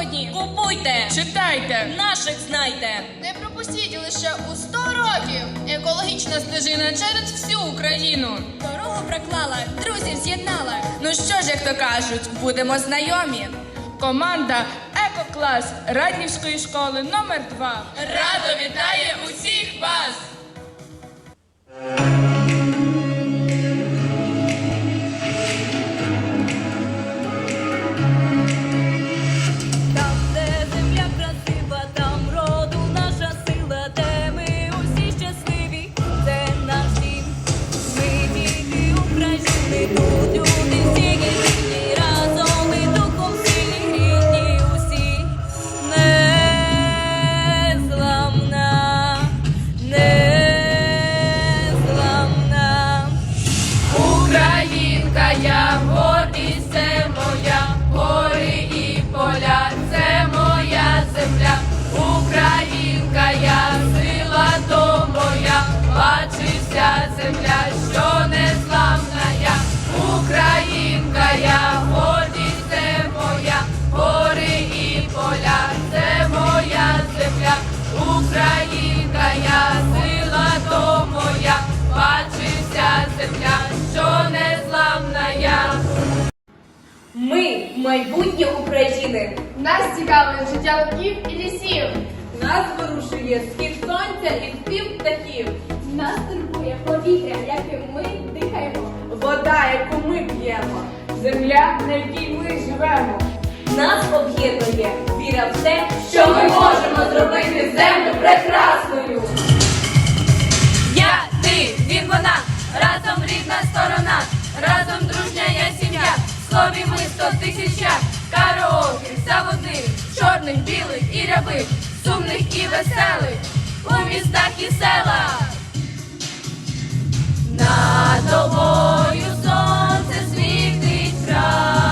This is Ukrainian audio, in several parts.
сьогодні. Купуйте, Читайте! наших знайте. Не пропустіть лише у 100 років екологічна стежина через всю Україну. Дорогу проклала, друзів з'єднала. Ну що ж, як то кажуть, будемо знайомі. Команда Екоклас Раднівської школи номер 2 радо вітає усіх вас! Майбутнє України. Нас цікавить життя луків і лісів. Нас вирушує схід сонця і спів птахів. Нас турбує повітря, яким ми дихаємо. Вода, яку ми п'ємо. Земля, на якій ми живемо. Нас об'єднує віра в те, що ми можемо зробити землю прекрасною. Я, ти, він, вона, разом рідна сторона, разом слові ми сто тисяча, караоке, заводних, чорних, білих і рябих, сумних і веселих, у містах і селах. Над тобою сонце світить краю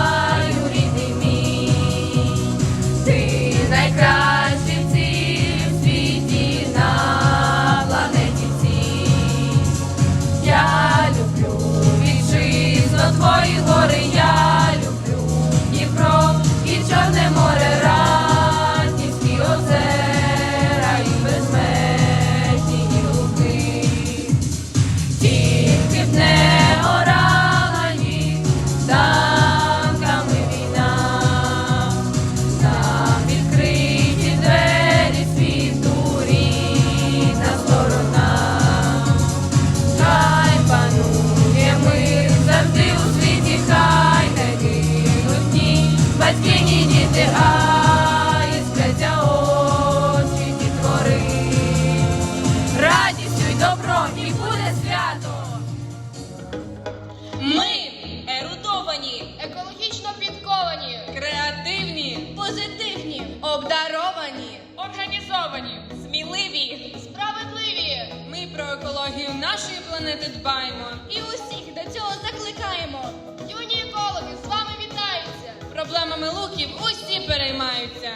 нашої планети дбаємо і усіх до цього закликаємо. Юні екологи з вами вітаються. Проблемами луків усі переймаються.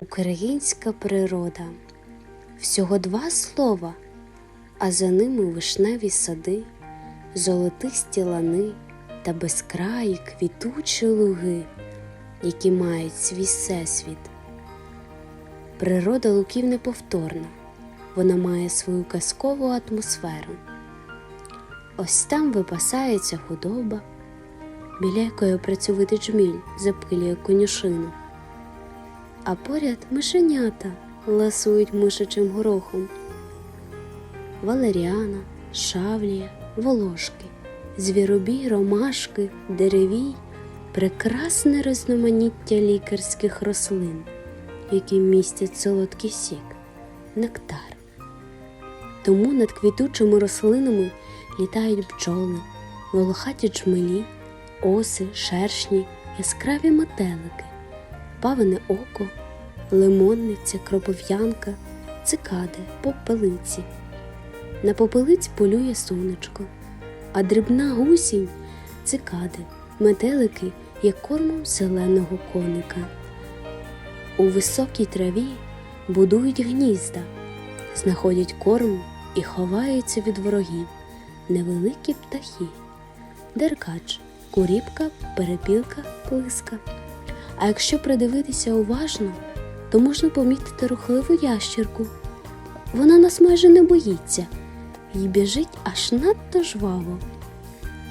Українська природа. Всього два слова, а за ними вишневі сади, золотисті лани та безкраї квітучі луги, які мають свій всесвіт. Природа луків неповторна, вона має свою казкову атмосферу. Ось там випасається худоба, біля якої працьовитий джміль запилює конюшину а поряд мишенята ласують мишачим горохом. Валеріана, шавлія, волошки, звіробій, ромашки, деревій, прекрасне різноманіття лікарських рослин, які містять солодкий сік, нектар. Тому над квітучими рослинами літають бджоли, волохаті джмелі, оси, шершні, яскраві метелики павине око, лимонниця, кропив'янка, цикади, попелиці. На попелиць полює сонечко, а дрібна гусінь цикади, метелики є кормом зеленого коника. У високій траві будують гнізда, знаходять корм і ховаються від ворогів невеликі птахи, деркач, куріпка, перепілка, плиска. А якщо придивитися уважно, то можна помітити рухливу ящірку. Вона нас майже не боїться і біжить аж надто жваво.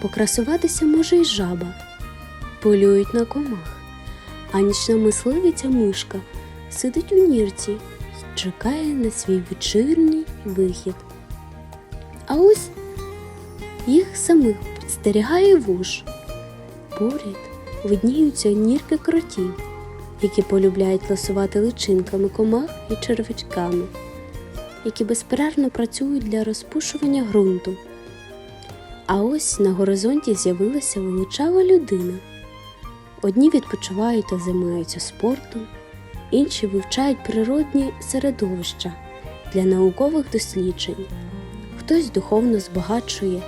Покрасуватися може й жаба, полюють на комах, а нічна мисливиця мишка сидить у нірці і чекає на свій вечірній вихід. А ось їх самих підстерігає вуж. Поряд видніються нірки кротів, які полюбляють ласувати личинками комах і червячками, які безперервно працюють для розпушування ґрунту. А ось на горизонті з'явилася величава людина. Одні відпочивають та займаються спортом, інші вивчають природні середовища для наукових досліджень. Хтось духовно збагачує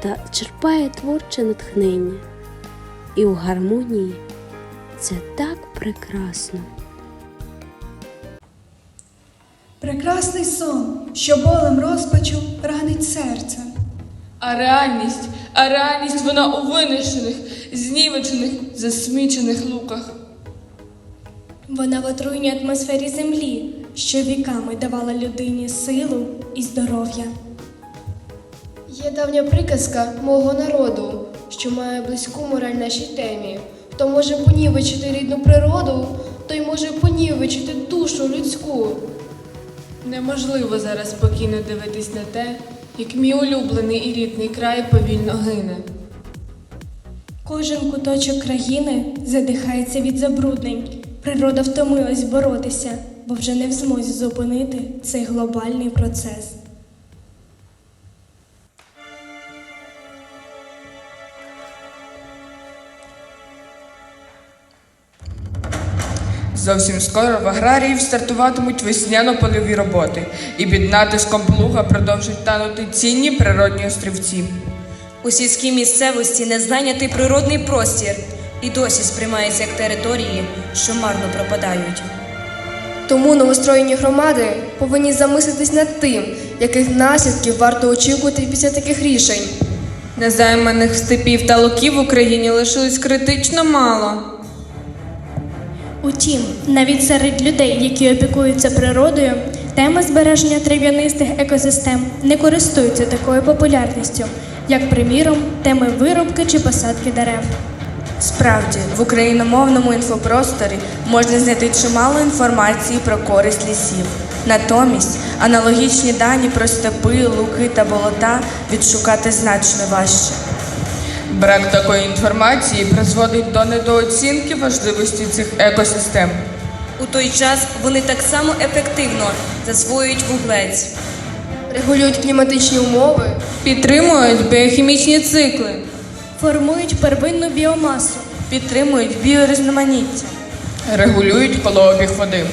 та черпає творче натхнення. І у гармонії це так прекрасно. Прекрасний сон, що болем розпачу ранить серце. А реальність, а реальність вона у винищених, знівечених, засмічених луках. Вона в отруйній атмосфері землі, що віками давала людині силу і здоров'я. Є давня приказка мого народу, що має близьку мораль нашій темі. Хто може понівечити рідну природу, той може понівечити душу людську. Неможливо зараз спокійно дивитись на те, як мій улюблений і рідний край повільно гине. Кожен куточок країни задихається від забруднень. Природа втомилась боротися, бо вже не в змозі зупинити цей глобальний процес. Зовсім скоро в аграріїв стартуватимуть весняно-польові роботи, і під натиском плуга продовжать танути цінні природні острівці. У сільській місцевості незайнятий природний простір і досі сприймається як території, що марно пропадають. Тому новостроєні громади повинні замислитись над тим, яких наслідків варто очікувати після таких рішень. Незайманих степів та луків в Україні лишилось критично мало. Утім, навіть серед людей, які опікуються природою, тема збереження трав'янистих екосистем не користується такою популярністю, як, приміром, теми вирубки чи посадки дерев. Справді, в україномовному інфопросторі можна знайти чимало інформації про користь лісів. Натомість аналогічні дані про степи, луки та болота відшукати значно важче. Брак такої інформації призводить до недооцінки важливості цих екосистем. У той час вони так само ефективно засвоюють вуглець. Регулюють кліматичні умови, Підтримують біохімічні цикли. Формують первинну біомасу. підтримують біорізноманіття. Регулюють колообіг води.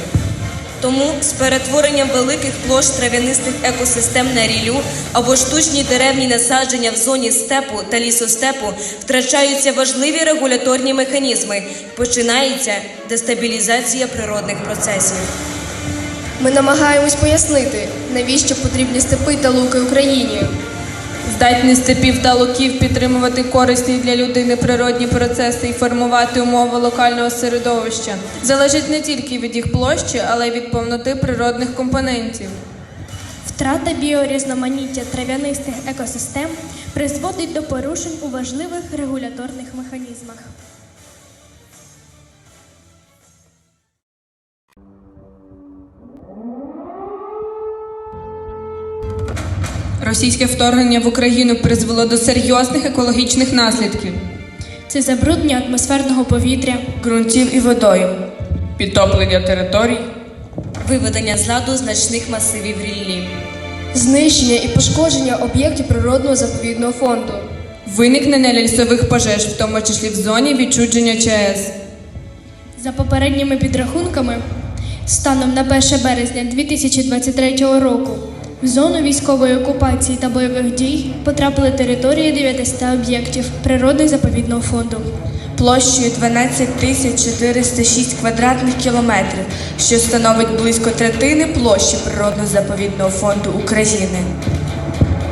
Тому з перетворенням великих площ трав'янистих екосистем на ріллю або штучні деревні насадження в зоні степу та лісостепу втрачаються важливі регуляторні механізми. Починається дестабілізація природних процесів. ми намагаємось пояснити, навіщо потрібні степи та луки Україні. Здатність степів та луків підтримувати корисні для людини природні процеси і формувати умови локального середовища залежить не тільки від їх площі, але й від повноти природних компонентів. Втрата біорізноманіття трав'янистих екосистем призводить до порушень у важливих регуляторних механізмах. Російське вторгнення в Україну призвело до серйозних екологічних наслідків. Це забруднення атмосферного повітря, ґрунтів і водою, Підтоплення територій, виведення з ладу значних масивів ріллі. Знищення і пошкодження об'єктів природного заповідного фонду. Виникнення лісових пожеж, в тому числі в зоні відчудження ЧАЕС. За попередніми підрахунками, станом на 1 березня 2023 року в зону військової окупації та бойових дій потрапили території 900 об'єктів природно-заповідного фонду. площею 12 тисяч 406 квадратних кілометрів, що становить близько третини площі природно-заповідного фонду України.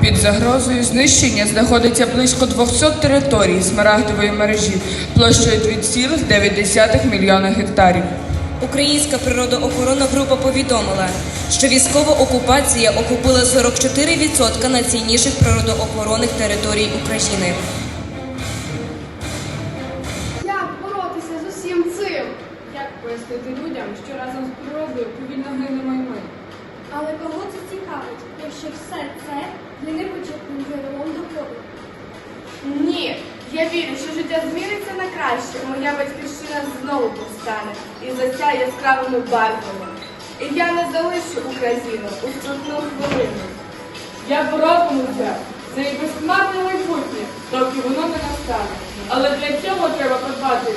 Під загрозою знищення знаходиться близько 200 територій смарагдової мережі площею 2,9 мільйона гектарів. Українська природоохоронна група повідомила, що військова окупація охопила 44% найцінніших природоохоронних територій України. Як боротися з усім цим? Як пояснити людям, що разом з природою повільно гинемо й ми? Але кого це цікавить, якщо все це є непочатним джерелом доходу? Ні, я вірю, що життя зміниться на краще. Моя батьківщина знову повстане і засяє яскравими барвами. І я не залишу Україну у скрутну хвилину. Я боротимуся за її безхмарне майбутнє, доки воно не настане. Але для цього треба подбати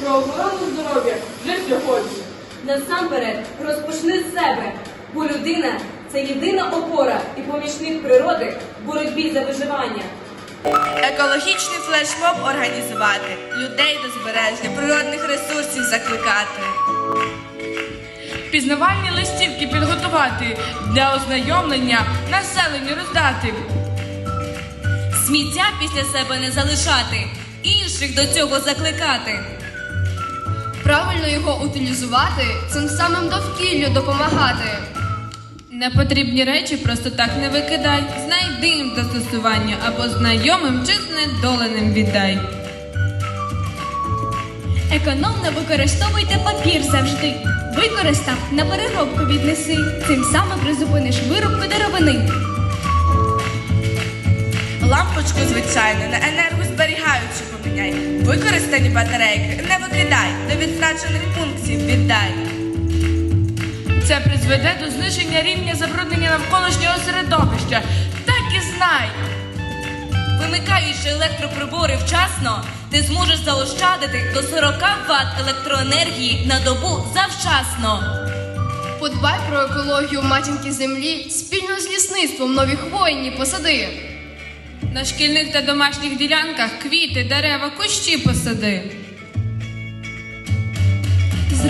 про охорону здоров'я вже сьогодні. Насамперед розпочни з себе, бо людина це єдина опора і помічник природи в боротьбі за виживання. Екологічний флешмоб організувати, людей до збереження природних ресурсів закликати. Пізнавальні листівки підготувати для ознайомлення населенню роздати. Сміття після себе не залишати, інших до цього закликати. Правильно його утилізувати, цим самим довкіллю допомагати. Непотрібні речі просто так не викидай. Знайди їм застосування або знайомим чи знедоленим віддай. Економно використовуйте папір завжди. Використав на переробку віднеси. Цим самим призупиниш виробку деревини. Лампочку, звичайно, на енергозберігаючу поміняй. Використані батарейки не викидай, до відзначених пунктів віддай. Це призведе до зниження рівня забруднення навколишнього середовища. Так і знай. Вимикаючи електроприбори вчасно, ти зможеш заощадити до 40 Вт електроенергії на добу завчасно. Подбай про екологію матінки землі спільно з лісництвом нові хвойні посади. На шкільних та домашніх ділянках квіти, дерева, кущі посади.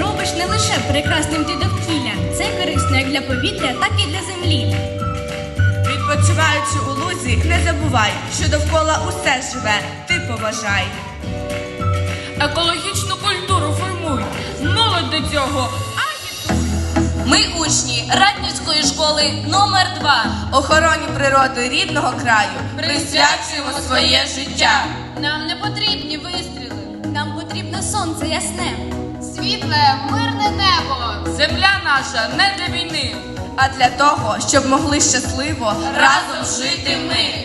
Зробиш не лише прекрасним ти довкілля. Це корисно як для повітря, так і для землі. Відпочиваючи у лузі, не забувай, що довкола усе живе, ти поважай. Екологічну культуру формуй, молодь до цього. Ми учні Ратнівської школи номер 2 Охороні природи рідного краю присвячуємо своє життя. Нам не потрібні вистріли. Нам потрібно сонце ясне. Світле, мирне небо. Земля наша не для війни, а для того, щоб могли щасливо разом жити ми.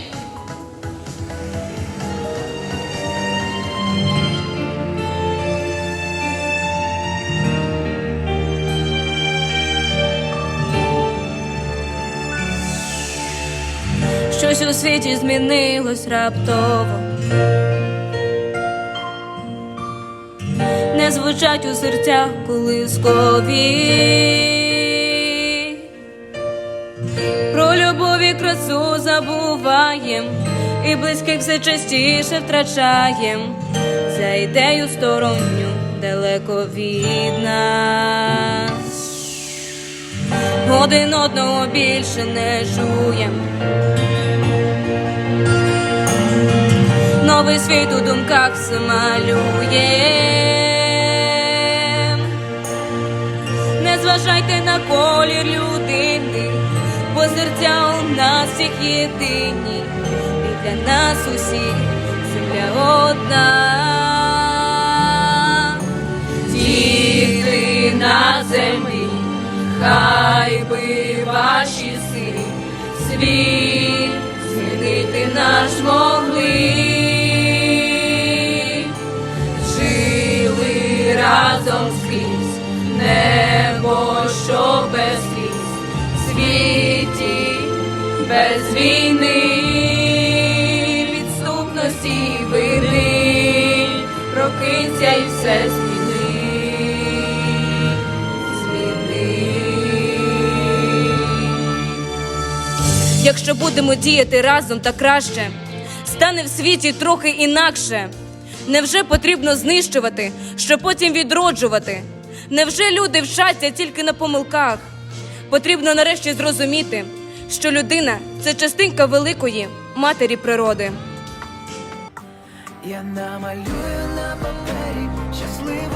Щось у світі змінилось раптово. Звучать у серцях колискові. Про любов і красу забуваєм, і близьких все частіше втрачаєм. За ідею сторонню далеко від нас. Один одного більше не чуєм. Новий світ у думках малює. Зважайте на колір людини, бо серця у нас всіх єдині, і для нас усіх земля одна. Діти на землі, хай би ваші сини світ змінити наш могли. Війни, відступності й вини, прокинься і все зміни, зміни. Якщо будемо діяти разом та краще, стане в світі трохи інакше. Невже потрібно знищувати, щоб потім відроджувати? Невже люди вчаться тільки на помилках? Потрібно нарешті зрозуміти, що людина це частинка великої матері природи. Я намалюю на папері щасливу